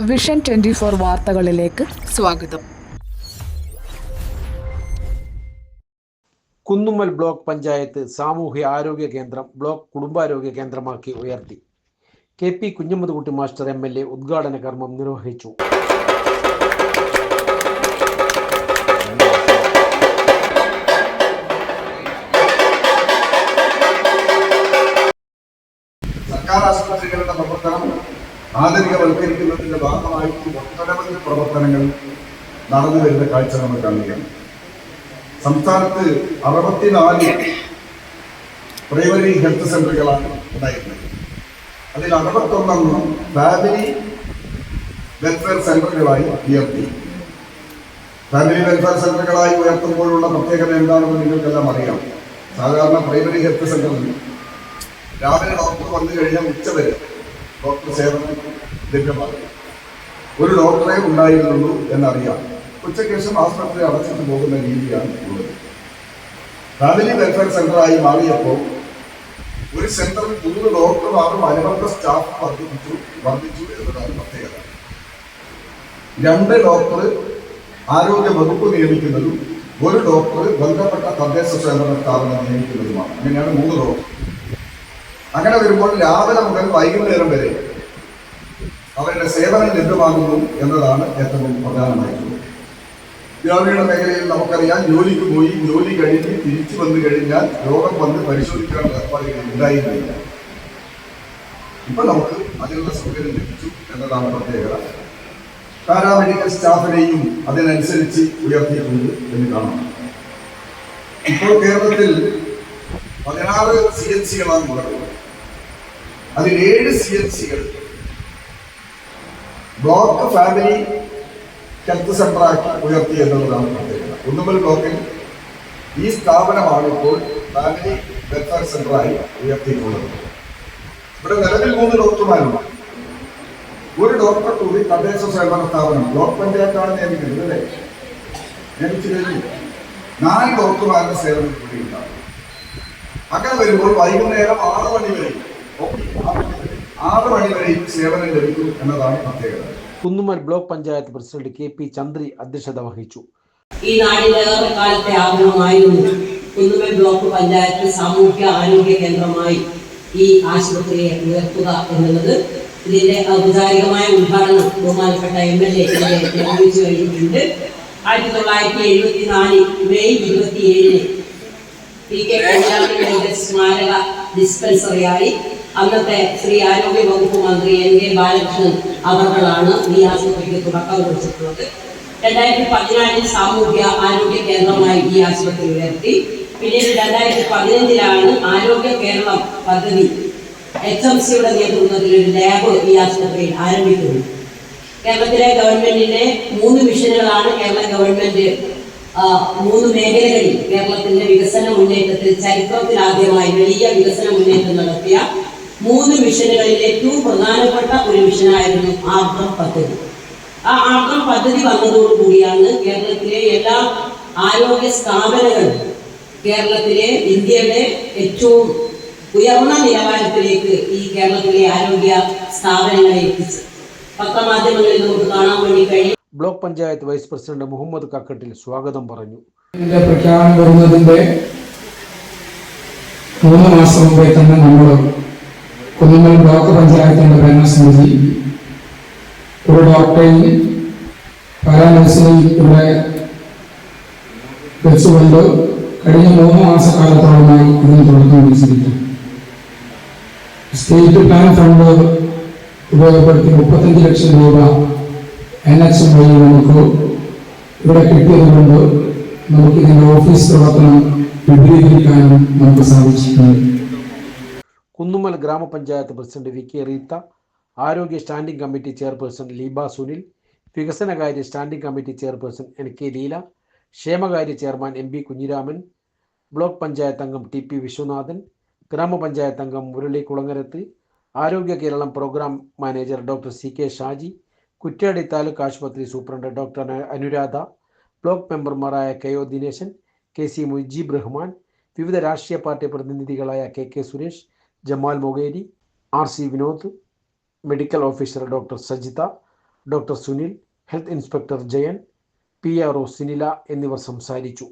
Vision twenty four വാർത്തകളിലേക്ക് സ്വാഗതം. Kunnummal block panchayat സാമൂഹ്യ ആരോഗ്യ കേന്ദ്രം ബ്ലോക്ക് കുടുംബാരോഗ്യ കേന്ദ്രമാക്കി ഉയർത്തി. K P Kunhammadkutty master M L A ഉദ്ഘാടന കർമ്മം നിർവഹിച്ചു. സർക്കാർ ആശുപത്രികളുടെ പ്രവർത്തനം ആധുനികവൽക്കരിക്കുന്നതിന്റെ ഭാഗമായിട്ട് ഒട്ടനവധി പ്രവർത്തനങ്ങൾ നടന്നു വരുന്ന കാഴ്ച നമുക്ക് കാണുകയാണ് സംസ്ഥാനത്ത് അറുപത്തിനാല് പ്രൈമറി ഹെൽത്ത് സെന്ററുകളാണ് ഉണ്ടായിരുന്നത്. അതിൽ അറുപത്തൊന്നെണ്ണം ഫാമിലി വെൽഫെയർ സെന്ററുകളായി ഉയർത്തി. ഫാമിലി വെൽഫെയർ സെന്ററുകളായി ഉയർത്തുമ്പോഴുള്ള പ്രത്യേകത എന്താണെന്ന് നിങ്ങൾക്കെല്ലാം അറിയാം. സാധാരണ പ്രൈമറി ഹെൽത്ത് സെന്ററിൽ രാവിലെ ഡോക്ടർ വന്നു കഴിഞ്ഞാൽ ഉച്ചവരെ ഡോക്ടർ സേവനം ലഭ്യമാകും ഒരു ഡോക്ടറെ ഉണ്ടായിരുന്നുള്ളൂ എന്നറിയാം. ഉച്ചയ്ക്ക് ശേഷം ആസ്പത്രി അടച്ചിട്ട് പോകുന്ന രീതിയാണ് ഉള്ളത്. ഫാമിലി വെൽഫെയർ സെന്ററായി മാറിയപ്പോൾ ഒരു സെന്ററിൽ മൂന്ന് ഡോക്ടർമാരും അനുബന്ധ സ്റ്റാഫ് വർദ്ധിപ്പിച്ചു വർദ്ധിച്ചു എന്നതാണ് പ്രത്യേകത. രണ്ട് ഡോക്ടർ ആരോഗ്യ വകുപ്പ് നിയമിക്കുന്നതും ഒരു ഡോക്ടർ ബന്ധപ്പെട്ട തദ്ദേശ സ്വയംഭരണ സ്ഥാപനം നിയമിക്കുന്നതുമാണ്. അങ്ങനെയാണ് മൂന്ന് ഡോക്ടർ. അങ്ങനെ വരുമ്പോൾ രാവിലെ മുതൽ വൈകുന്നേരം വരെ അവരുടെ സേവനം ലഭ്യമാകുന്നു എന്നതാണ് ഏറ്റവും പ്രധാനമായിട്ടുള്ളത്. ഗ്രാമീണ മേഖലയിൽ നമുക്കറിയാം ജോലിക്ക് പോയി ജോലി കഴിഞ്ഞ് തിരിച്ചു വന്നു കഴിഞ്ഞാൽ രോഗം വന്ന് പരിശോധിക്കാനുള്ള ഏർപ്പാടുകൾ ഉണ്ടായിരുന്നില്ല. ഇപ്പൊ നമുക്ക് അതിനുള്ള സൗകര്യം ലഭിച്ചു എന്നതാണ് പ്രത്യേകത. പാരാമെഡിക്കൽ സ്റ്റാഫിനെയും അതിനനുസരിച്ച് ഉയർത്തിയിട്ടുണ്ട് എന്ന് കാണാം. ഇപ്പോൾ കേരളത്തിൽ പതിനാറ് സി എൻ സികളാണ് ഉള്ളത് അതിൽ ഏഴ് സി എൻ സികൾ ബ്ലോക്ക് ഫാമിലി ഹെൽത്ത് സെന്ററാക്കി ഉയർത്തി എന്നുള്ളതാണ് പ്രത്യേകത. കുന്നുമ്മൽ ബ്ലോക്കിൽ ഈ സ്ഥാപനമാണ് ഇപ്പോൾ ഫാമിലി വെൽഫെയർ സെന്ററായി ഉയർത്തിയിട്ടുള്ളത്. ഇവിടെ നിലവിൽ മൂന്ന് ഡോക്ടർമാരുണ്ട്. ഒരു ഡോക്ടർ കൂടി തദ്ദേശ സ്വയംഭരണ സ്ഥാപനം ബ്ലോക്ക് പഞ്ചായത്താണ് നിയമിക്കുന്നത് അല്ലേ? നിയമിച്ചു കഴിഞ്ഞു. നാല് ഡോക്ടർമാരുടെ സേവനം കൂടി ഉണ്ടാകും. അങ്ങനെ വരുമ്പോൾ വൈകുന്നേരം ആറ് മണി വരെ സേവനം ലഭിക്കും എന്നതാണ് പ്രത്യേകത. Kunnummal block panchayat president K P Chandri അധ്യക്ഷത വഹിച്ചു. ഈ നാടിന്റെ ഏറെക്കാലത്തെ ആഗ്രഹമായിരുന്നു കുന്നുമൽ ബ്ലോക്ക് പഞ്ചായത്ത് സാമൂഹ്യ ആരോഗ്യ കേന്ദ്രമായി ഈ ആശുപത്രിയെ ഉയർത്തുക എന്നുള്ളത്. ഇതിന്റെ ഔപചാരികമായ ഉദ്ഘാടനം ബഹുമാനപ്പെട്ട എം എൽ എ നിർവഹിച്ചു കഴിഞ്ഞിട്ടുണ്ട്. ആയിരത്തി തൊള്ളായിരത്തി എഴുപത്തി നാല് മെയ് ഇരുപത്തിയേഴിന് പി കെ കല്യാണിയുടെ സ്മാരക ഡിസ്പെൻസറിയായി അന്നത്തെ ശ്രീ ആരോഗ്യ വകുപ്പ് മന്ത്രി എൻ കെ ബാലകൃഷ്ണൻ അവർകളാണ് ഈ ആശുപത്രിക്ക് തുടക്കം കുറിച്ചിട്ടുള്ളത്. രണ്ടായിരത്തി പതിനാലിൽ സാമൂഹ്യ ആരോഗ്യ കേന്ദ്രമായി ഈ ആശുപത്രി ഉയർത്തി. പിന്നീട് രണ്ടായിരത്തി പതിനഞ്ചിലാണ് ആരോഗ്യ കേരളം പദ്ധതി എച്ച് എം സിയുടെ നേതൃത്വത്തിൽ ഒരു ലാബ് ഈ ആശുപത്രിയിൽ ആരംഭിക്കുന്നു കേരളത്തിലെ ഗവൺമെന്റിന്റെ മൂന്ന് മിഷനുകളാണ് കേരള ഗവൺമെന്റ് മൂന്ന് മേഖലകളിൽ കേരളത്തിന്റെ വികസന മുന്നേറ്റത്തിൽ ചരിത്രത്തിൽ ആദ്യമായി വലിയ വികസന മുന്നേറ്റം നടത്തിയ മൂന്ന് മിഷനുകളിൽ ഏറ്റവും പ്രധാനപ്പെട്ട ഒരു മിഷനായിരുന്നു ആർദ്രം പദ്ധതി. ആ ആർദ്രം പദ്ധതി വന്നതോടുകൂടിയാണ് കേരളത്തിലെ എല്ലാ ആരോഗ്യ സ്ഥാപനങ്ങളും കേരളത്തിലെ ഇന്ത്യയുടെ ഏറ്റവും ഉയർന്ന നിലവാരത്തിലേക്ക് ഈ കേരളത്തിലെ ആരോഗ്യ സ്ഥാപനങ്ങളെ എത്തിച്ചു പത്രമാധ്യമങ്ങളിൽ നമുക്ക് കാണാൻ വേണ്ടി കഴിയും block panchayat vice president Muhammad Kakkattil സ്വാഗതം പറഞ്ഞു. പ്രഖ്യാപനം വരുന്നതിന്റെ മൂന്ന് മാസം മുമ്പേ തന്നെ നമ്മൾ കുന്നുമ്മൽ ബ്ലോക്ക് പഞ്ചായത്തിന്റെ ഭരണസമിതി ഒരു ഡോക്ടറെയും പാരാനഴ്സിനെയും ഇവിടെ വെച്ചുകൊണ്ട് കഴിഞ്ഞ മൂന്ന് മാസക്കാലത്തോളമായി ഇതിന് തുടക്കം കുറിച്ചിരിക്കുന്നു. സ്റ്റേറ്റ് പ്ലാൻ ഫണ്ട് ഉപയോഗപ്പെടുത്തി മുപ്പത്തഞ്ച് ലക്ഷം രൂപ എൻ എച്ച് വഴി നമുക്ക് ഇവിടെ കിട്ടിയത് കൊണ്ട് നമുക്ക് ഇതിന്റെ ഓഫീസ് പ്രവർത്തനം വിപുലീകരിക്കാനും നമുക്ക് സാധിച്ചിട്ടുണ്ട്. കുന്നുമ്മൽ ഗ്രാമപഞ്ചായത്ത് പ്രസിഡന്റ് വി കെ റീത്ത ആരോഗ്യ standing committee chairperson Leeba Sunil വികസനകാര്യ standing committee chairperson N K Leela ക്ഷേമകാര്യ chairman M P Kunhiraman block panchayat അംഗം ടി പി വിശ്വനാഥൻ ഗ്രാമപഞ്ചായത്ത് അംഗം Murali Kulangarath Arogya Keralam program manager doctor C K Shaji Kuttiady taluk ആശുപത്രി superintendent doctor Anuradha block മെമ്പർമാരായ K O Dineshan K C Mujeeb Rahman വിവിധ രാഷ്ട്രീയ party പ്രതിനിധികളായ K K Suresh Jamal Mogeri R C Vinod medical officer doctor Sajitha doctor Sunil health inspector Jayan P R O Sinila എന്നിവർ സംസാരിച്ചു.